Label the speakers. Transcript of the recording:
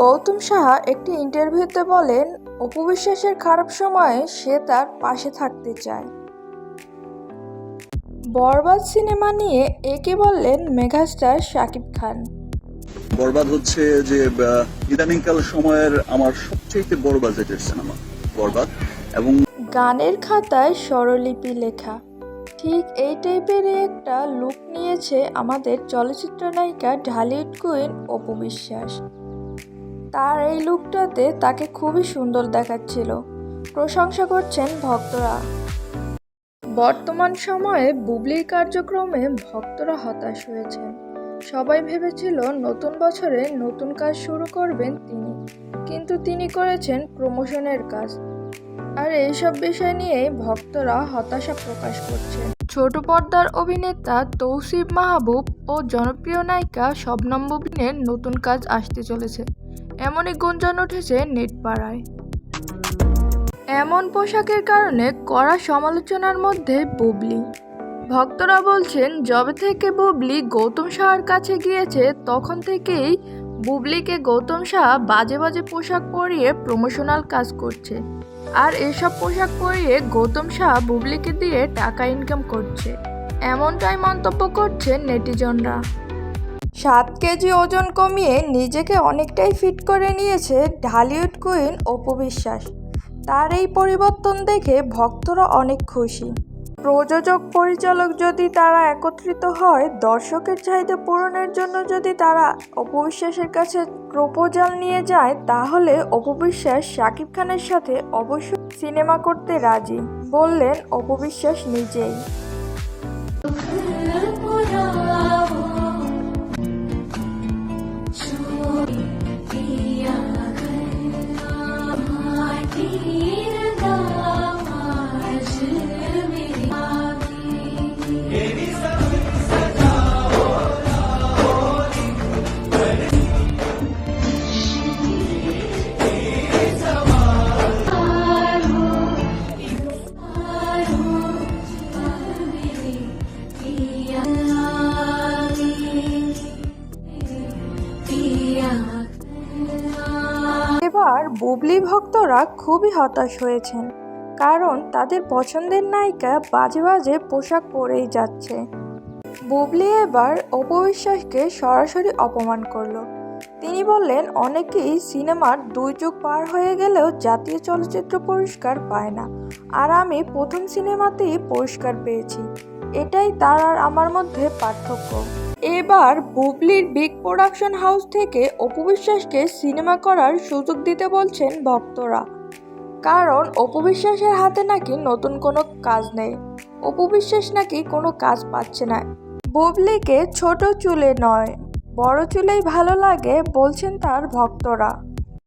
Speaker 1: গৌতম সাহা একটি ইন্টারভিউতে বলেন অপু বিশ্বাসের খারাপ সময়ে সে তার পাশে থাকতে চায়। বরবাদ সিনেমা নিয়ে একে বললেন মেঘাস্টার শাকিব খান।
Speaker 2: বরবাদ হচ্ছে যে ইদানিংকাল সময়ের আমার সবচেয়ে বড় বাজেটের সিনেমা বরবাদ। এবং
Speaker 1: গানের খাতায় স্বরলিপি লেখা। ঠিক এই টাইপেরই একটা লুক নিয়েছে আমাদের চলচ্চিত্র নায়িকা ঢালিউড কুইন অপু বিশ্বাস। তার এই লুকটাতে তাকে খুবই সুন্দর দেখাচ্ছিল। প্রশংসা করছেন ভক্তরা। বর্তমান সময়ে বুবলির কার্যক্রমে ভক্তরা হতাশ হয়েছেন। সবাই ভেবেছিল নতুন বছরে নতুন কাজ শুরু করবেন তিনি, কিন্তু তিনি করেছেন প্রমোশনের কাজ। আর এইসব বিষয় নিয়েই ভক্তরা হতাশা প্রকাশ করছেন। ছোট পর্দার অভিনেতা তৌসিফ মাহবুব ও জনপ্রিয় নায়িকা শবনম বুবিনের নতুন কাজ আসতে চলেছে। এমনই গুঞ্জন উঠেছে নেটপাড়ায়। এমন পোশাকের কারণে কড়া সমালোচনার মধ্যে বুবলি। ভক্তরা বলছেন, যবে থেকে বুবলি গৌতম শাহর কাছে গিয়েছে, তখন থেকেই বুবলিকে গৌতম শাহ বাজে বাজে পোশাক পরিয়ে প্রমোশনাল কাজ করছে। আর এসব পোশাক পরিয়ে গৌতম শাহ বুবলিকে দিয়ে টাকা ইনকাম করছে। এমনটাই মন্তব্য করছেন নেটিজনরা। সাত কেজি ওজন কমিয়ে নিজেকে অনেকটাই ফিট করে নিয়েছে ঢালিউড কুইন অপু বিশ্বাস। তার এই পরিবর্তন দেখে ভক্তরা অনেক খুশি। প্রযোজক পরিচালক যদি তারা একত্রিত হয়, দর্শকের চাহিদা পূরণের জন্য যদি তারা অপবিশ্বাসের কাছে প্রপোজাল নিয়ে যায়, তাহলে অপবিশ্বাস শাকিব খানের সাথে অবশ্যই সিনেমা করতে রাজি, বললেন অপবিশ্বাস নিজেই। এবার বুবলি ভক্তরা খুবই হতাশ হয়েছেন, কারণ তাদের পছন্দের নায়িকা বাজে বাজে পোশাক পরেই যাচ্ছে। বুবলি এবার অপবিশ্বাসকে সরাসরি অপমান করল। তিনি বললেন, অনেকেই সিনেমার দুই যুগ পার হয়ে গেলেও জাতীয় চলচ্চিত্র পুরস্কার পায় না, আর আমি প্রথম সিনেমাতেই পুরস্কার পেয়েছি। এটাই তার আর আমার মধ্যে পার্থক্য। এবার বুবলির বিগ প্রোডাকশন হাউস থেকে অপু বিশ্বাসকে সিনেমা করার সুযোগ দিতে বলছেন ভক্তরা। কারণ অপু বিশ্বাসের হাতে নাকি নতুন কোনো কাজ নেই। অপু বিশ্বাস নাকি কোনো কাজ পাচ্ছে না। বুবলিকে ছোট চুলে নয়, বড় চুলেই ভালো লাগে বলছেন তার ভক্তরা।